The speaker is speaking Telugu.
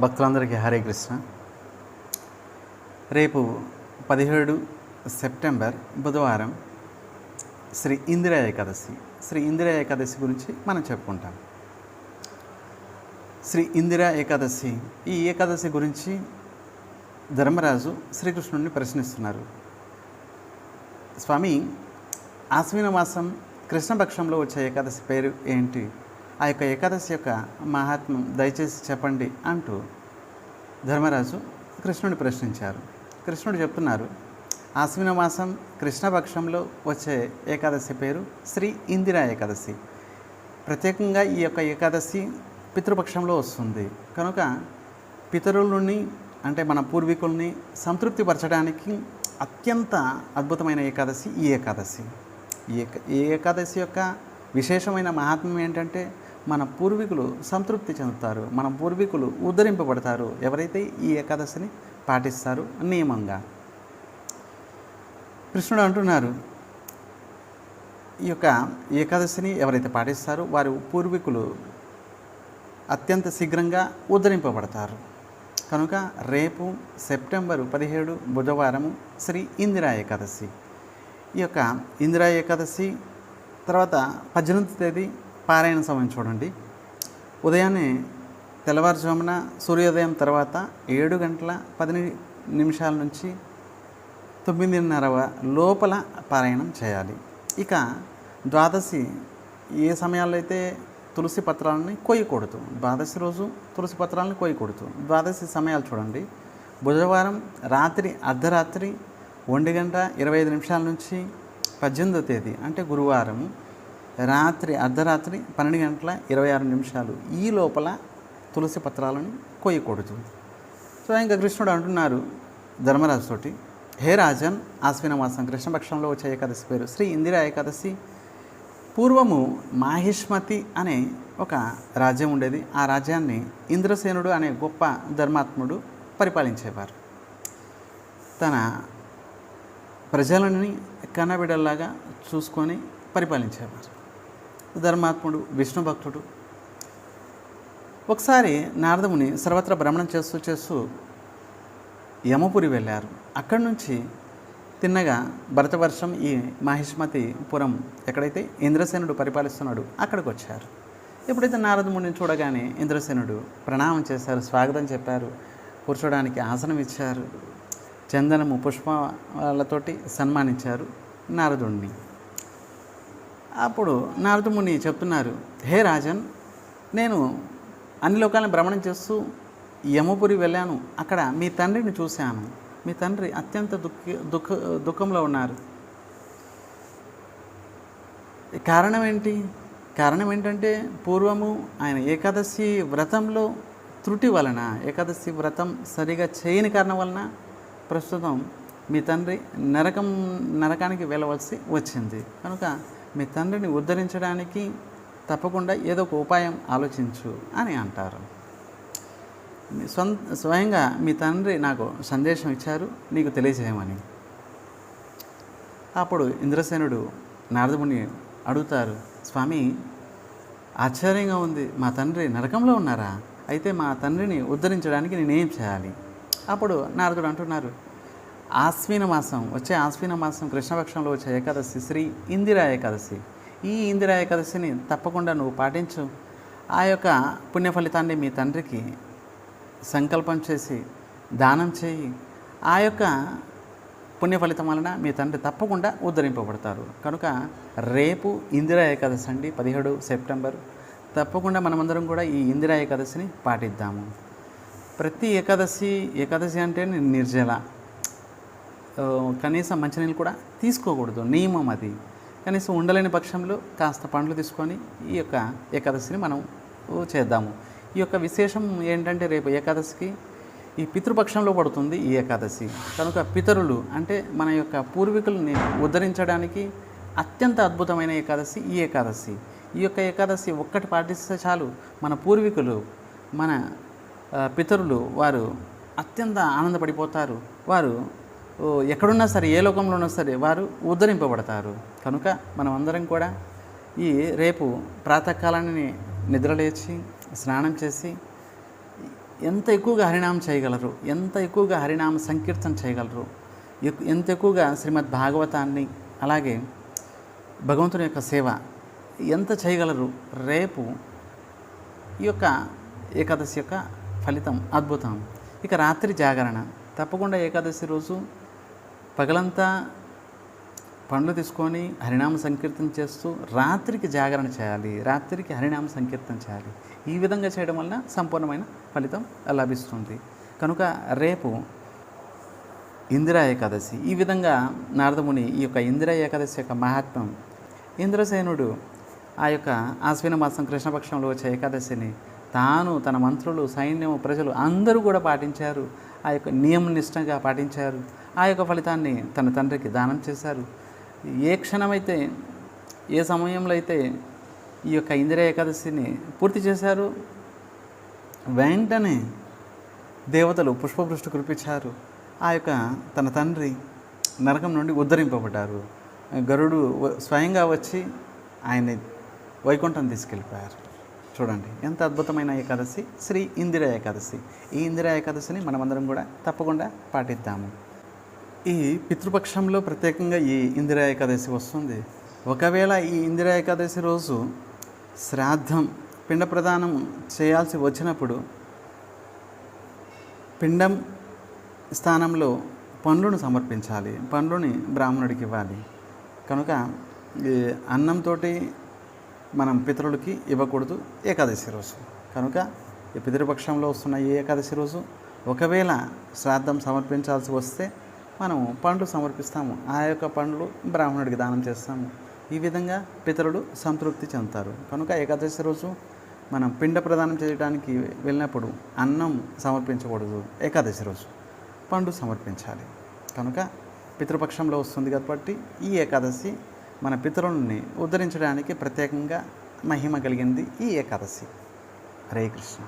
భక్తులందరికీ హరే కృష్ణ. రేపు పదిహేడు సెప్టెంబర్ బుధవారం శ్రీ ఇందిరా ఏకాదశి. శ్రీ ఇందిరా ఏకాదశి గురించి మనం చెప్పుకుంటాం. శ్రీ ఇందిరా ఏకాదశి. ఈ ఏకాదశి గురించి ధర్మరాజు శ్రీకృష్ణుడిని ప్రశ్నిస్తున్నారు. స్వామి ఆశ్విన మాసం కృష్ణపక్షంలో వచ్చే ఏకాదశి పేరు ఏంటి? ఆ యొక్క ఏకాదశి యొక్క మహాత్మ్యం దయచేసి చెప్పండి అంటూ ధర్మరాజు కృష్ణుడిని ప్రశ్నించారు. కృష్ణుడు చెప్తున్నారు ఆశ్విన మాసం కృష్ణపక్షంలో వచ్చే ఏకాదశి పేరు శ్రీ ఇందిరా ఏకాదశి. ప్రత్యేకంగా ఈ యొక్క ఏకాదశి పితృపక్షంలో వస్తుంది. కనుక పితరులని అంటే మన పూర్వీకుల్ని సంతృప్తిపరచడానికి అత్యంత అద్భుతమైన ఏకాదశి ఈ ఏకాదశి. ఈ ఈ ఏకాదశి యొక్క విశేషమైన మహాత్మ్యం ఏంటంటే మన పూర్వీకులు సంతృప్తి చెందుతారు మన పూర్వీకులు ఉద్ధరింపబడతారు. ఎవరైతే ఈ ఏకాదశిని పాటిస్తారు నియమంగా. కృష్ణుడు అంటున్నారు ఈ యొక్క ఏకాదశిని ఎవరైతే పాటిస్తారో వారి పూర్వీకులు అత్యంత శీఘ్రంగా ఉద్ధరింపబడతారు. కనుక రేపు సెప్టెంబరు పదిహేడు బుధవారము శ్రీ ఇందిరా ఏకాదశి. ఈ యొక్క ఇందిరా ఏకాదశి తర్వాత పద్దెనిమిది తేదీ పారాయణ సమయం చూడండి. ఉదయాన్నే తెల్లవారుజామున సూర్యోదయం తర్వాత ఏడు గంటల పది నిమిషాల నుంచి తొమ్మిదిన్నర లోపల పారాయణం చేయాలి. ఇక ద్వాదశి ఏ సమయాల్లో అయితే తులసి పత్రాలని కొయ్యకూడదు? ద్వాదశి రోజు తులసి పత్రాలను కొయ్యకూడదు. ద్వాదశి సమయాలు చూడండి. బుధవారం రాత్రి అర్ధరాత్రి ఒంటి గంట ఇరవై ఐదు నిమిషాల నుంచి పద్దెనిమిదో తేదీ అంటే గురువారం రాత్రి అర్ధరాత్రి పన్నెండు గంటల ఇరవై ఆరు నిమిషాలు ఈ లోపల తులసి పత్రాలను కొయ్యకూడదు. సో ఇంకా కృష్ణుడు అంటున్నారు ధర్మరాజుతోటి హే రాజన్ ఆశ్విన మాసం కృష్ణపక్షంలో వచ్చే ఏకాదశి పేరు శ్రీ ఇందిరా ఏకాదశి. పూర్వము మాహిష్మతి అనే ఒక రాజ్యం ఉండేది. ఆ రాజ్యాన్ని ఇంద్రసేనుడు అనే గొప్ప ధర్మాత్ముడు పరిపాలించేవారు. తన ప్రజలని కన్నబిడల్లాగా చూసుకొని పరిపాలించేవారు. ధర్మాత్ముడు విష్ణు భక్తుడు. ఒకసారి నారదముని సర్వత్రా భ్రమణం చేస్తూ చేస్తూ యమపురి వెళ్ళారు. అక్కడి నుంచి తిన్నగా భరతవర్షం ఈ మహిష్మతి పురం ఎక్కడైతే ఇంద్రసేనుడు పరిపాలిస్తున్నాడు అక్కడికి వచ్చారు. ఎప్పుడైతే నారదముడిని చూడగానే ఇంద్రసేనుడు ప్రణామం చేశారు స్వాగతం చెప్పారు కూర్చోడానికి ఆసనం ఇచ్చారు చందనము పుష్పాలతోటి సన్మానించారు నారదుణ్ణి. అప్పుడు నారదముని చెప్తున్నారు హే రాజన్ నేను అన్ని లోకాలను భ్రమణం చేస్తూ యమపురి వెళ్ళాను. అక్కడ మీ తండ్రిని చూశాను. మీ తండ్రి అత్యంత దుఃఖ దుఃఖ దుఃఖంలో ఉన్నారు. కారణం ఏంటి? కారణం ఏంటంటే పూర్వము ఆయన ఏకాదశి వ్రతంలో త్రుటి వలన ఏకాదశి వ్రతం సరిగా చేయని కారణం వలన ప్రస్తుతం మీ తండ్రి నరకం నరకానికి వెళ్ళవలసి వచ్చింది. కనుక మీ తండ్రిని ఉద్ధరించడానికి తప్పకుండా ఏదో ఒక ఉపాయం ఆలోచించు అని అంటారు. మీ సొంత స్వయంగా మీ తండ్రి నాకు సందేశం ఇచ్చారు నీకు తెలియజేయమని. అప్పుడు ఇంద్రసేనుడు నారదముని అడుగుతారు స్వామి ఆశ్చర్యంగా ఉంది మా తండ్రి నరకంలో ఉన్నారా? అయితే మా తండ్రిని ఉద్ధరించడానికి నేనేం చేయాలి? అప్పుడు నారదుడు అంటున్నారు ఆశ్విన మాసం వచ్చే ఆశ్విన మాసం కృష్ణపక్షంలో వచ్చే ఏకాదశి శ్రీ ఇందిరా ఏకాదశి. ఈ ఇందిరా ఏకాదశిని తప్పకుండా నువ్వు పాటించు. ఆ యొక్క పుణ్య ఫలితాన్ని మీ తండ్రికి సంకల్పం చేసి దానం చేయి. ఆ యొక్క పుణ్య ఫలితం వలన మీ తండ్రి తప్పకుండా ఉద్ధరింపబడతారు. కనుక రేపు ఇందిరా ఏకాదశి అండి పదిహేడు సెప్టెంబర్. తప్పకుండా మనమందరం కూడా ఈ ఇందిరా ఏకాదశిని పాటిద్దాము. ప్రతి ఏకాదశి ఏకాదశి అంటే నిర్జల. కనీసం మంచినీళ్ళు కూడా తీసుకోకూడదు. నియమం అది. కనీసం ఉండలేని పక్షంలో కాస్త పండ్లు తీసుకొని ఈ యొక్క ఏకాదశిని మనం చేద్దాము. ఈ యొక్క విశేషం ఏంటంటే రేపు ఏకాదశికి ఈ పితృపక్షంలో పడుతుంది ఈ ఏకాదశి. కనుక పితరులు అంటే మన యొక్క పూర్వీకులని ఉద్ధరించడానికి అత్యంత అద్భుతమైన ఏకాదశి ఈ ఏకాదశి. ఈ యొక్క ఏకాదశి ఒక్కటి పాటిస్తే చాలు మన పూర్వీకులు మన పితరులు వారు అత్యంత ఆనందపడిపోతారు. వారు ఎక్కడున్నా సరే ఏ లోకంలో ఉన్నా సరే వారు ఉద్ధరింపబడతారు. కనుక మనం అందరం కూడా ఈ రేపు ప్రాతకాలాన్ని నిద్రలేచి స్నానం చేసి ఎంత ఎక్కువగా హరినామం చేయగలరు ఎంత ఎక్కువగా హరినామ సంకీర్తన చేయగలరు ఎక్- ఎంత ఎక్కువగా శ్రీమద్ భాగవతాన్ని అలాగే భగవంతుని యొక్క సేవ ఎంత చేయగలరు రేపు ఈ యొక్క ఏకాదశి యొక్క ఫలితం అద్భుతం. ఇక రాత్రి జాగరణ. తప్పకుండా ఏకాదశి రోజు పగలంతా పండ్లు తీసుకొని హరినామ సంకీర్తన చేస్తూ రాత్రికి జాగరణ చేయాలి రాత్రికి హరినామ సంకీర్తన చేయాలి. ఈ విధంగా చేయడం వలన సంపూర్ణమైన ఫలితం లభిస్తుంది. కనుక రేపు ఇందిరా ఏకాదశి ఈ విధంగా నారదముని ఈ యొక్క ఇందిరా ఏకాదశి యొక్క మహాత్మ్యం ఇంద్రసేనుడు ఆ యొక్క ఆశ్విన మాసం కృష్ణపక్షంలో వచ్చే ఏకాదశిని తాను తన మంత్రులు సైన్యము ప్రజలు అందరూ కూడా పాటించారు. ఆ యొక్క నియమ నిష్టంగా పాటించారు. ఆ యొక్క ఫలితాన్ని తన తండ్రికి దానం చేశారు. ఏ క్షణమైతే ఏ సమయంలో అయితే ఈ యొక్క ఇందిరా ఏకాదశిని పూర్తి చేశారు వెంటనే దేవతలు పుష్పవృష్టి కురిపించారు. ఆ యొక్క తన తండ్రి నరకం నుండి ఉద్ధరింపబడ్డారు. గరుడు స్వయంగా వచ్చి ఆయన్ని వైకుంఠం తీసుకెళ్ళిపోయారు. చూడండి ఎంత అద్భుతమైన ఏకాదశి. శ్రీ ఇందిరా ఏకాదశి. ఈ ఇందిరా ఏకాదశిని మనమందరం కూడా తప్పకుండా పాటిద్దాము. ఈ పితృపక్షంలో ప్రత్యేకంగా ఈ ఇందిరా ఏకాదశి వస్తుంది. ఒకవేళ ఈ ఇందిరా ఏకాదశి రోజు శ్రాద్ధం పిండ ప్రదానం చేయాల్సి వచ్చినప్పుడు పిండం స్థానంలో పండ్లను సమర్పించాలి. పండ్లని బ్రాహ్మణుడికి ఇవ్వాలి. కనుక ఈ అన్నంతో మనం పితరులకి ఇవ్వకూడదు ఏకాదశి రోజు. కనుక ఈ పితృపక్షంలో వస్తున్న ఈ ఏకాదశి రోజు ఒకవేళ శ్రాద్ధం సమర్పించాల్సి వస్తే మనం పండ్లు సమర్పిస్తాము. ఆ యొక్క పండ్లు బ్రాహ్మణుడికి దానం చేస్తాము. ఈ విధంగా పితరుడు సంతృప్తి చెందుతారు. కనుక ఏకాదశి రోజు మనం పిండ ప్రదానం చేయడానికి వెళ్ళినప్పుడు అన్నం సమర్పించకూడదు. ఏకాదశి రోజు పండు సమర్పించాలి. కనుక పితృపక్షంలో వస్తుంది కాబట్టి ఈ ఏకాదశి మన పితరుల్ని ఉద్ధరించడానికి ప్రత్యేకంగా మహిమ కలిగింది ఈ ఏకాదశి. హరే కృష్ణ.